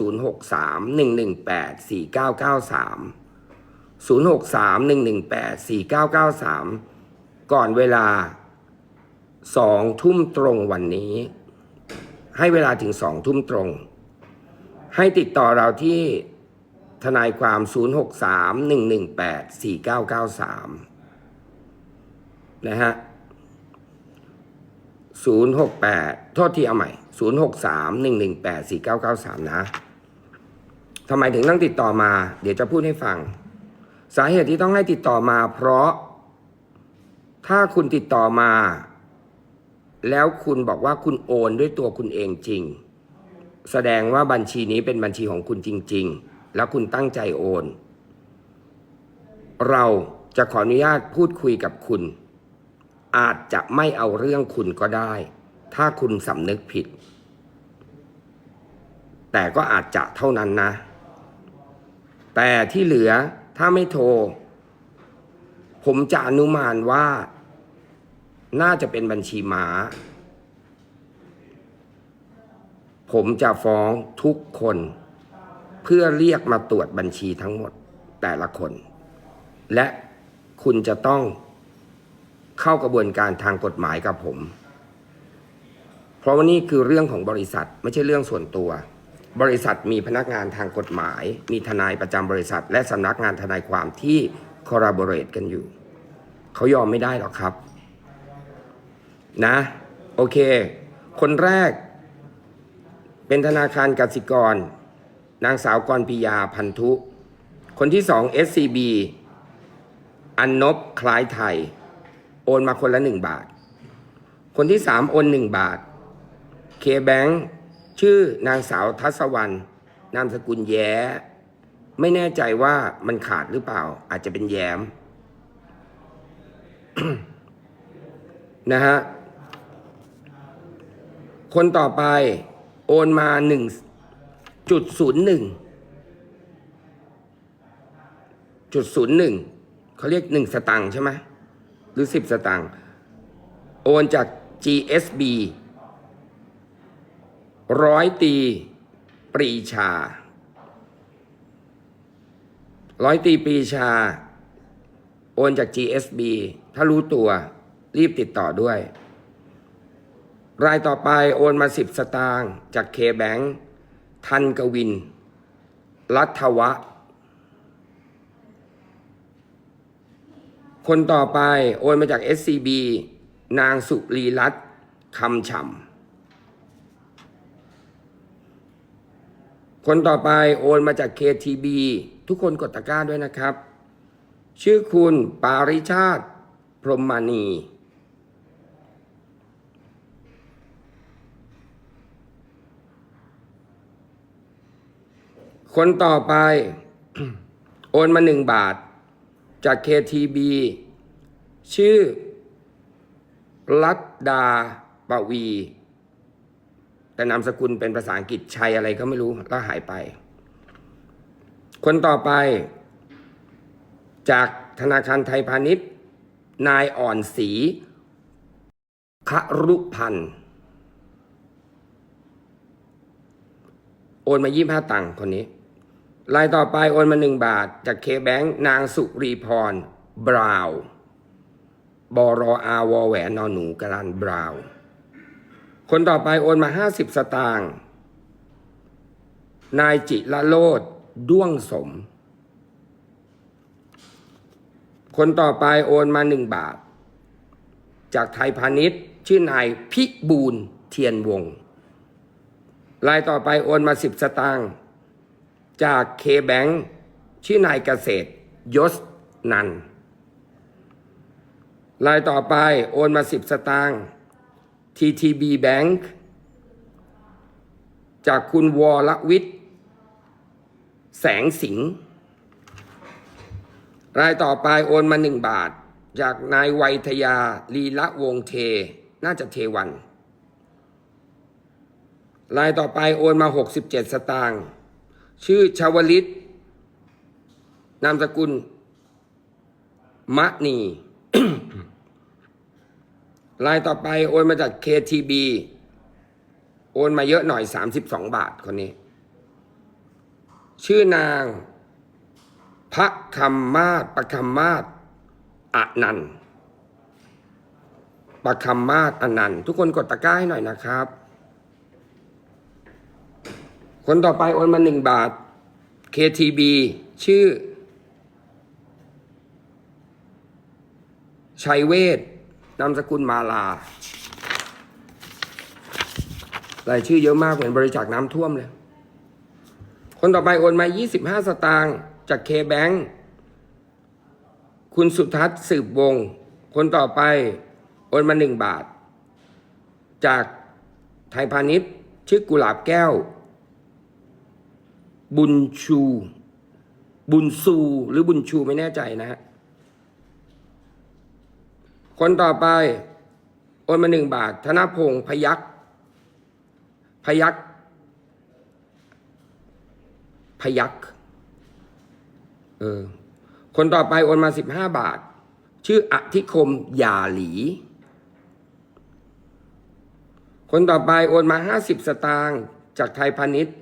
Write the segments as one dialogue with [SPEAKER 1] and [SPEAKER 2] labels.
[SPEAKER 1] 0 6 3 1 1 8 4 9 9 3 0 6 3 1 1 8 4 9 9 3ก่อนเวลาสองทุ่มตรงวันนี้ ให้เวลาถึงสองทุ่มตรง ให้ติดต่อเราที่ทนายความ 0 6 3 1 1 8 4 9 9 3 นะฮะ 068 โทษทีเอาใหม่ 063 118 4993 นะ ทำไมถึงต้องติดต่อมา เดี๋ยวจะพูดให้ฟัง สาเหตุที่ต้องให้ติดต่อมา เพราะ ถ้าคุณติดต่อมา แล้วคุณบอกว่าคุณโอนด้วยตัวคุณเองจริง แสดงว่าบัญชีนี้เป็นบัญชีของคุณจริง ๆ แล้วคุณตั้งใจโอน เราจะขออนุญาตพูดคุยกับคุณ อาจจะไม่เอาเรื่องคุณก็ได้ ถ้าคุณสำนึกผิด แต่ก็อาจจะเท่านั้นนะ แต่ที่เหลือถ้าไม่โทร ผมจะอนุมานว่า น่าจะเป็นบัญชีหมา ผมจะฟ้องทุกคน เพื่อเรียกมาตรวจบัญชีทั้งหมดแต่ละคน และคุณจะต้องเข้ากระบวนการทางกฎหมายกับผม เพราะว่านี่คือเรื่องของบริษัทไม่ใช่เรื่องส่วนตัว บริษัทมีพนักงานทางกฎหมาย มีทนายประจำบริษัท และสำนักงานทนายความที่ collaborate กันอยู่ เขายอมไม่ได้หรอกครับ นะ โอเค คนแรก เป็นธนาคารกสิกร นางสาวกรปิยาพันธุ คนที่สอง SCB อันนบคล้ายไทย โอนมาคนละหนึ่งบาท คนที่สามโอนหนึ่งบาทเคแบง ชื่อนางสาวทัศวรรณนามสกุลแย้ ไม่แน่ใจว่ามันขาดหรือเปล่า อาจจะเป็นแย้มนะฮะคนต่อไปโอนมาหนึ่งจุดศูนย์หนึ่งจุดศูนย์หนึ่งเขาเรียกหนึ่งสตังค์ใช่ไหมหรือสิบสตังค์โอนจาก GSB ร้อยตี ปรีชา ร้อยตีปรีชา โอนจาก GSB ถ้ารู้ตัวรีบติดต่อด้วย รายต่อไปโอนมาสิบสตางค์จากเคแบงทันกวิน รัฐวะ คนต่อไปโอนมาจาก SCB นางสุรีรัตน์คำฉ่ำ คนต่อไปโอนมาจาก KTB ทุกคนกดตะกร้าด้วยนะครับ ชื่อคุณปาริชาติ พรหมณีคนต่อไป โอนมาหนึ่งบาท จาก KTB ชื่อรัตดาปวี แต่นามสกุลเป็นภาษาอังกฤษชัยอะไรก็ไม่รู้แล้วหายไป คนต่อไป จากธนาคารไทยพาณิชย์ นายอ่อนศรีครุพันธ์โอนมายี่ห้าตังค์คนนี้ รายต่อไปโอนมาหนึ่งบาท จากเคแบงนางสุรีพรบราวน์บรออาวแหวนนอนหนูกรันบราวน์ คนต่อไปโอนมาห้าสิบสตางค์นายจิละโลดด้วงสม คนต่อไปโอนมาหนึ่งบาท จากไทยพาณิชย์ ชื่อนายพิบูลเทียนวงรายต่อไปโอนมาสิบสตางค์จากเคแบงชื่อนายเกษตร ยศนันรายต่อไปโอนมาสิบสตางค์ TTB Bank จากคุณวรวิทย์แสงสิงห์รายต่อไปโอนมาหนึ่งบาท จากนายไวยทยาลีละวงเท น่าจะเทวัน รายต่อไปโอนมา 67 สตางค์ชื่อชาวลิต นามสกุลมะนี รายต่อไปโอนมาจาก KTB โอนมาเยอะหน่อย 32 บาทคนนี้ ชื่อนางพระคำมาศประคำมาศอนันต์ประคำมาศอนันต์ทุกคนกดตะกร้าให้หน่อยนะครับ คนต่อไปโอนมาหนึ่งบาท KTB ชื่อ ชัยเวท นามสกุลมาลารายชื่อเยอะมากเหมือนบริจาคน้ำท่วมเลย คนต่อไปโอนมา 25 สตางค์จากเคแบงคุณสุทัศน์สืบวง คนต่อไปโอนมา1บาท จากไทยพาณิชย์ ชื่อกุหลาบแก้ว บุญชู บุญซูหรือบุญชูไม่แน่ใจนะฮะ คนต่อไป โอนมาหนึ่งบาท ธนพงศ์พยักพยักพยักเออ คนต่อไปโอนมาสิบห้าบาท ชื่ออธิคมยาหลี คนต่อไปโอนมาห้าสิบสตางค์จากไทยพาณิชย์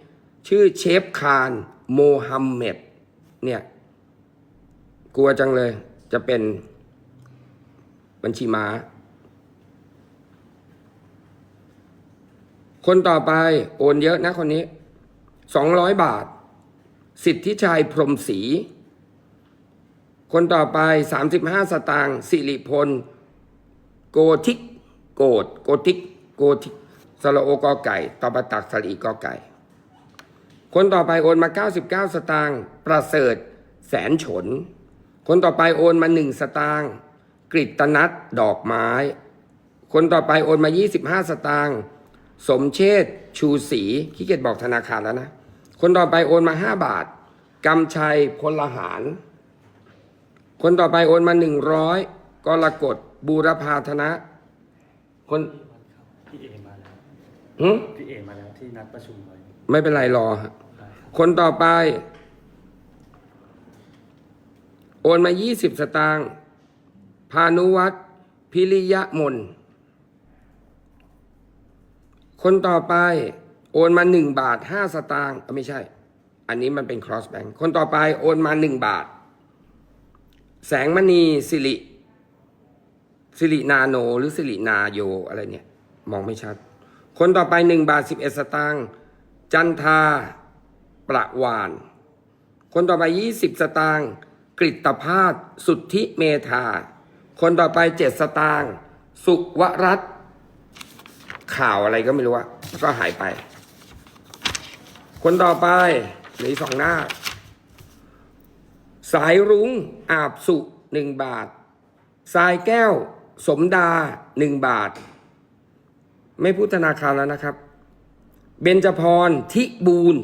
[SPEAKER 1] ชื่อเชฟคานโมฮัมเหม็ดเนี่ย กลัวจังเลยจะเป็น บัญชีม้า คนต่อไปโอนเยอะนะคนนี้สองร้อยบาท สิทธิชัยพรมศรีคนต่อไปสามสิบห้าสตางค์สิริพล โกทิก โกดโกทิก โกทิกสระโอกอไก่ตอปตักสลีกอไก่ คนต่อไปโอนมา 99 สตางค์ประเสริฐ แสนฉน คนต่อไปโอนมา 1 สตางค์ กริตนัทดอกไม้ คนต่อไปโอนมา 25 สตางค์สมเชษฐ์ชูศรีขี้เกียจบอกธนาคารแล้วนะ คนต่อไปโอนมา 5 บาทกำชัยพลหาร คนต่อไปโอนมา 100กรกฎบูรพาธนะ คน
[SPEAKER 2] พี่เอมาแล้ว
[SPEAKER 1] หึ
[SPEAKER 2] พี่เอมาแล้วที่นัดประชุมไว้
[SPEAKER 1] ไม่เป็นไรรอฮะ
[SPEAKER 2] ได้ครับ
[SPEAKER 1] คนต่อไป โอนมา 20 สตางค์ พานุวัตรพิริยะมน คนต่อไปโอนมา1บาท5สตางค์เอ้าไม่ใช่ อันนี้มันเป็น cross bank คนต่อไปโอนมา1บาท แสงมณีสิริสิรินาโนหรือสิรินาโยอะไรเนี่ย มองไม่ชัด คนต่อไป1บาท11สตางค์จันทาประวาน คนต่อไป20สตางค์กริตภาสสุทธิเมธา คนต่อไป7สตางค์สุวรัตข่าวอะไรก็ไม่รู้อะแล้วก็หายไป คนต่อไปหลือสองหน้า สายรุ้งอาบสุหนึ่งบาท สายแก้ว สมดาหนึ่งบาท ไม่พูดธนาคารแล้วนะครับ เบญจพรทิบูล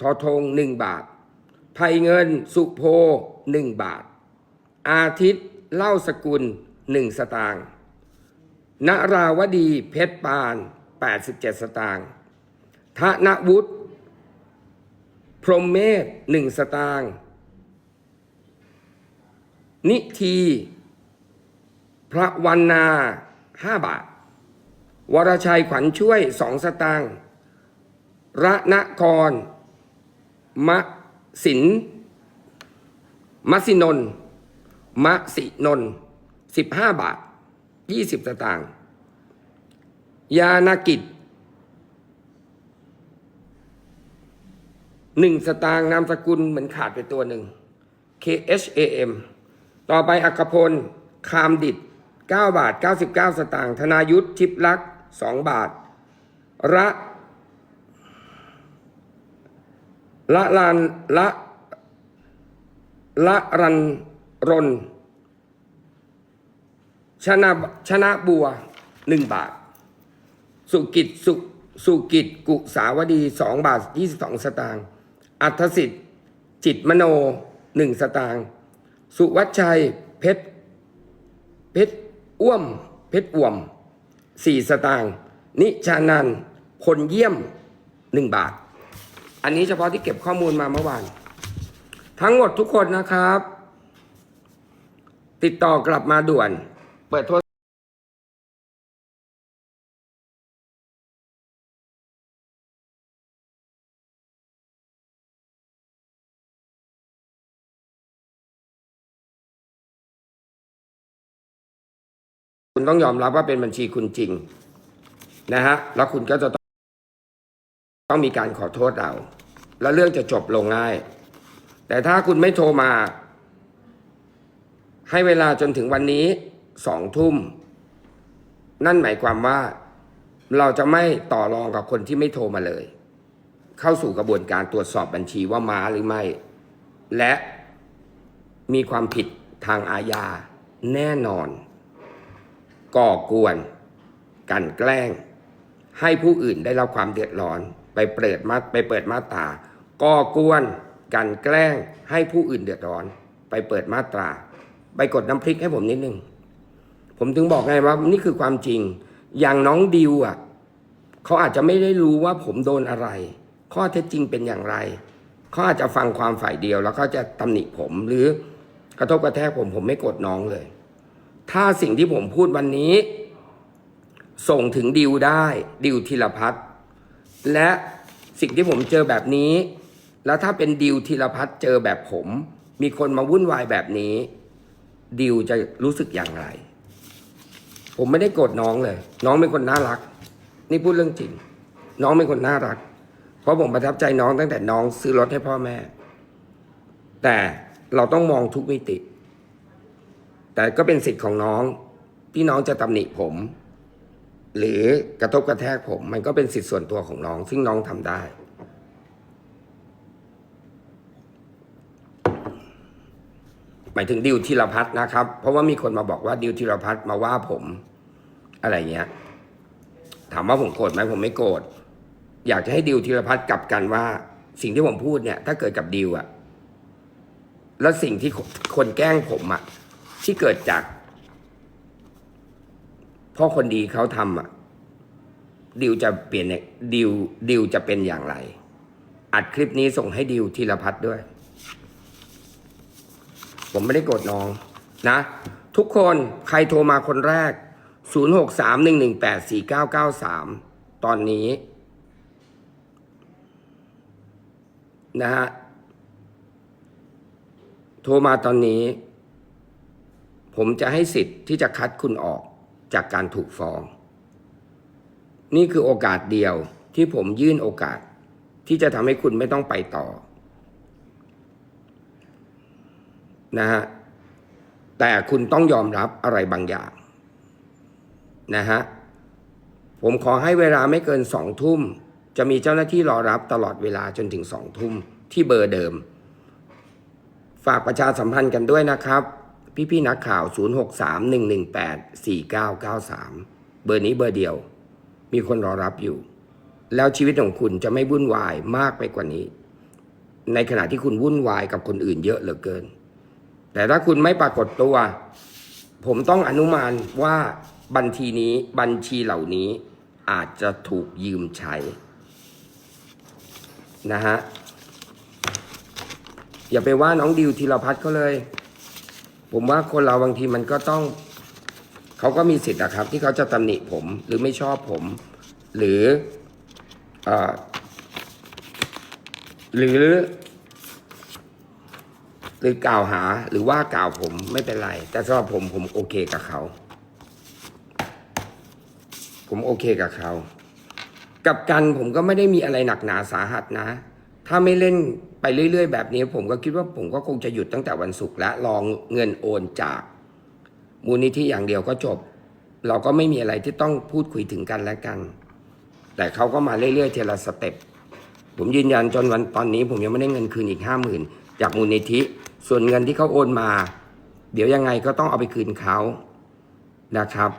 [SPEAKER 1] ทอทงหนึ่งบาท ไพเงินสุโพหนึ่งบาท อาทิตย์ เล่าสกุลหนึ่งสตางค์นราวดีเพชรปาน 87 สตางค์ธนวุฒิพรหมเมธหนึ่งสตางค์นิที พระวันนาห้าบาท วรชัยขวัญช่วยสองสตางค์ระนคร มะสินมสินนท์ มะสินนสิบห้าบาทยี่สิบสตางค์ยานากิจหนึ่งสตางค์นามสกุลเหมือนขาดไปตัวหนึ่ง K H A M ต่อไปอัคพล คามดิด9บาท 99 สตางค์ธนายุทธทิพลักษ์2บาท ระละลานละละรัน รนชนะชนะบัวหนึ่งบาท สุกิจสุสุกิจกุสาวดีสองบาทยี่สิบสองสตางค์อัธสิทธิ์ จิตมโนหนึ่งสตางค์สุวัชชัยเพชรเพชรอ้วม เพชรอ่วมสี่สตางค์นิชานันพลเยี่ยมหนึ่งบาท อันนี้เฉพาะที่เก็บข้อมูลมาเมื่อวาน ทั้งหมดทุกคนนะครับ ติดต่อกลับมาด่วน เปิดโทรคุณต้องยอมรับว่าเป็นบัญชีคุณจริง นะฮะ แล้วคุณก็จะต้องมีการขอโทษเรา แล้วเรื่องจะจบลงง่าย แต่ถ้าคุณไม่โทรมา ให้เวลาจนถึงวันนี้สองทุ่ม นั่นหมายความว่าเราจะไม่ต่อรองกับคนที่ไม่โทรมาเลย เข้าสู่กระบวนการตรวจสอบบัญชีว่ามาหรือไม่ และมีความผิดทางอาญาแน่นอน ก่อกวน กันแกล้ง ให้ผู้อื่นได้รับความเดือดร้อน ไปเปิดมาไปเปิดมาตราก่อกวน กันแกล้ง ให้ผู้อื่นเดือดร้อน ไปเปิดมาตรา ไปกดน้ำพริกให้ผมนิดนึง ผมถึงบอกไงว่า นี่คือความจริง อย่างน้องดิวอะเขาอาจจะไม่ได้รู้ว่าผมโดนอะไร ข้อเท็จจริงเป็นอย่างไรเขาอาจจะฟังความฝ่ายเดียว แล้วเขาจะตำหนิผมหรือกระทบกระแทกผมผมไม่กรธน้องเลย ถ้าสิ่งที่ผมพูดวันนี้ ส่งถึงดิวได้ ดิวธีรพัฒน์และสิ่งที่ผมเจอแบบนี้ แล้วถ้าเป็นดิวธีรพัฒน์เจอแบบผม มีคนมาวุ่นวายแบบนี้ ดิวจะรู้สึกอย่างไร ผมไม่ได้โกรธน้องเลย น้องเป็นคนน่ารัก นี่พูดเรื่องจริง น้องเป็นคนน่ารัก เพราะผมประทับใจน้องตั้งแต่น้องซื้อรถให้พ่อแม่ แต่เราต้องมองทุกมิติ แต่ก็เป็นสิทธิ์ของน้องที่น้องจะตำหนิผม หรือกระทบกระแทกผม มันก็เป็นสิทธิ์ส่วนตัวของน้อง ซึ่งน้องทำได้ หมายถึงดิวธีรพัฒน์นะครับ เพราะว่ามีคนมาบอกว่าดิวธีรพัฒน์มาว่าผม อะไรเงี้ย ถามว่าผมโกรธไหมผมไม่โกรธอยากจะให้ดิวธีรพัฒน์กลับกันว่า สิ่งที่ผมพูดเนี่ย ถ้าเกิดกับดิวอะแล้วสิ่งที่คนแกล้งผมอะที่เกิดจากพ่อคนดีเขาทำอะดิวจะเปลี่ยนเนี่ยดิวดิวจะเป็นอย่างไร อัดคลิปนี้ส่งให้ดิวธีรพัฒน์ด้วย ผมไม่ได้โกรธน้องนะ ทุกคนใครโทรมาคนแรก 0631184993 ตอนนี้ นะฮะ โทรมาตอนนี้ ผมจะให้สิทธิ์ที่จะคัดคุณออกจากการถูกฟ้อง นี่คือโอกาสเดียวที่ผมยื่นโอกาสที่จะทำให้คุณไม่ต้องไปต่อ นะฮะแต่คุณต้องยอมรับอะไรบางอย่างนะฮะผมขอให้เวลาไม่เกินสองทุ่ม จะมีเจ้าหน้าที่รอรับตลอดเวลาจนถึงสองทุ่มที่เบอร์เดิม ฝากประชาสัมพันธ์กันด้วยนะครับ พี่ๆนักข่าว 0631184993 เบอร์นี้เบอร์เดียว มีคนรอรับอยู่ แล้วชีวิตของคุณจะไม่วุ่นวายมากไปกว่านี้ ในขณะที่คุณวุ่นวายกับคนอื่นเยอะเหลือเกิน แต่ถ้าคุณไม่ปรากฏตัว ผมต้องอนุมานว่าบัญชีนี้บัญชีเหล่านี้อาจจะถูกยืมใช้นะฮะอย่าไปว่าน้องดิวธีรพัฒน์เขาเลย ผมว่าคนเราบางทีมันก็ต้อง เขาก็มีสิทธิ์นะครับ ที่เขาจะตำหนิผมหรือไม่ชอบผม หรืออหรือ หรือกล่าวหาหรือว่ากล่าวผมไม่เป็นไร แต่สำหรับผมผมโอเคกับเขา ผมโอเคกับเขา กับกันผมก็ไม่ได้มีอะไรหนักหนาสาหัสนะ ถ้าไม่เล่นไปเรื่อย ๆ แบบนี้ ผมก็คิดว่าผมก็คงจะหยุดตั้งแต่วันศุกร์และรองเงินโอนจาก มูลนิธิอย่างเดียวก็จบ เราก็ไม่มีอะไรที่ต้องพูดคุยถึงกันและกัน แต่เขาก็มาเรื่อยๆเทละสเต็ปผมยืนยันจนวันตอนนี้ ผมยังไม่ได้เงินคืนอีกห้าหมื่นจากมูลนิธิ ส่วนเงินที่เขาโอนมา เดี๋ยวยังไงก็ต้องเอาไปคืนเขานะครับ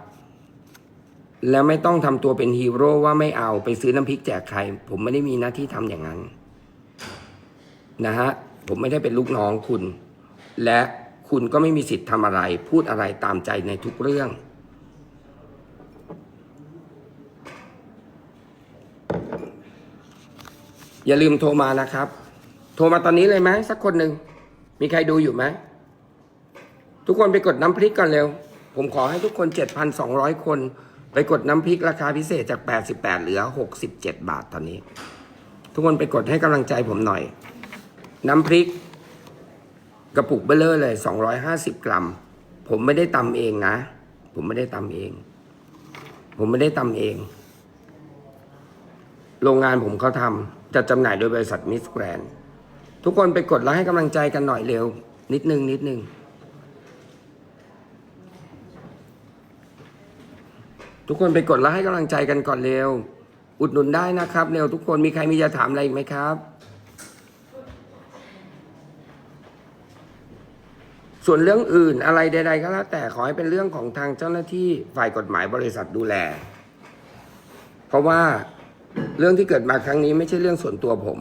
[SPEAKER 1] แล้วไม่ต้องทำตัวเป็นฮีโร่ว่าไม่เอาไปซื้อน้ำพริกแจกใคร ผมไม่ได้มีหน้าที่ทำอย่างนั้นนะฮะผมไม่ได้เป็นลูกน้องคุณ และคุณก็ไม่มีสิทธิ์ทำอะไร พูดอะไรตามใจในทุกเรื่อง อย่าลืมโทรมานะครับ โทรมาตอนนี้เลยไหมสักคนหนึ่ง มีใครดูอยู่ไหมทุกคนไปกดน้ำพริกก่อนเร็ว ผมขอให้ทุกคน 7,200 คน ไปกดน้ำพริกราคาพิเศษจาก 88 เหลือ 67 บาทตอนนี้ ทุกคนไปกดให้กำลังใจผมหน่อย น้ำพริก กระปุกเบลเลอร์เลย 250 กรัม ผมไม่ได้ตำเองนะ ผมไม่ได้ตำเอง ผมไม่ได้ตำเอง โรงงานผมเขาทำจัดจำหน่ายโดยบริษัทมิสแกรน ทุกคนไปกดไลค์ให้กำลังใจกันหน่อยเร็ว นิดนึงนิดนึงทุกคนไปกดไลค์ให้กำลังใจกันก่อนเร็ว อุดหนุนได้นะครับ เร็วทุกคนมีใครมีจะถามอะไรอีกไหมครับ ส่วนเรื่องอื่นอะไรใด ๆ ก็แล้วแต่ขอให้เป็นเรื่องของทางเจ้าหน้าที่ฝ่ายกฎหมายบริษัทดูแล เพราะว่าเรื่องที่เกิดมาครั้งนี้ไม่ใช่เรื่องส่วนตัวผม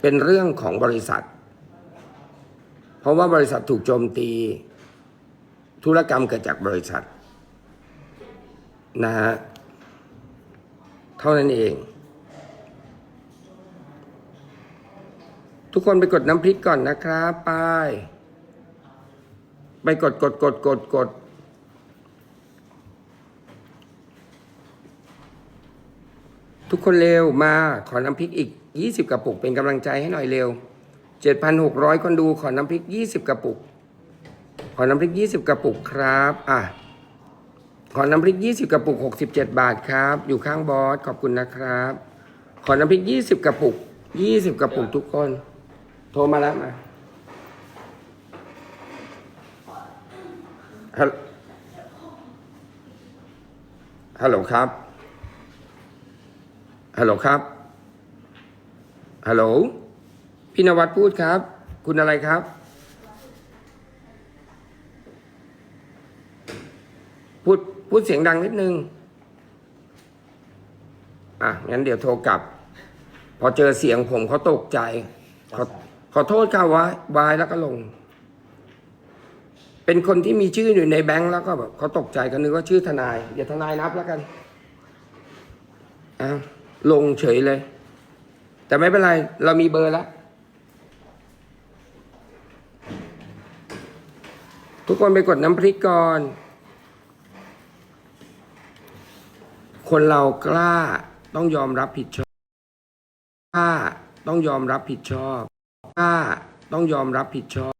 [SPEAKER 1] เป็นเรื่องของบริษัท เพราะว่าบริษัทถูกโจมตี ธุรกรรมเกิดจากบริษัทนะฮะเท่านั้นเอง ทุกคนไปกดน้ำพริกก่อนนะครับไปไปกดกดกดกดกดทุกคนเร็วมาขอน้ำพริกอีก 20 กระปุก เป็นกำลังใจให้หน่อยเร็ว 7,600 คนดูขอน้ำพริก 20 กระปุก ขอน้ำพริก 20 กระปุกครับอะขอน้ำพริก 20 กระปุก 67 บาทครับ อยู่ข้างบอสขอบคุณนะครับ ขอน้ำพริก 20 กระปุก 20 กระปุกทุกคน โทรมาแล้วมาฮัลฮัลโหลครับฮัลโหลครับ ฮัลโหลพี่นวัดพูดครับ คุณอะไรครับ พูดพูดเสียงดังนิดนึง อะ งั้นเดี๋ยวโทรกลับ พอเจอเสียงผมเขาตกใจ ขอขอโทษค่ะวายวายแล้วก็ลง เป็นคนที่มีชื่ออยู่ในแบงค์แล้วก็แบบเขาตกใจกันนึกว่าชื่อทนายเดี๋ยวทนายนับแล้วกันอ้าวลงเฉยเลย แต่ไม่เป็นไร เรามีเบอร์แล้ว ทุกคนไปกดน้ำพริกก่อน คนเรากล้าต้องยอมรับผิดชอบกล้าต้องยอมรับผิดชอบกล้าต้องยอมรับผิดชอบ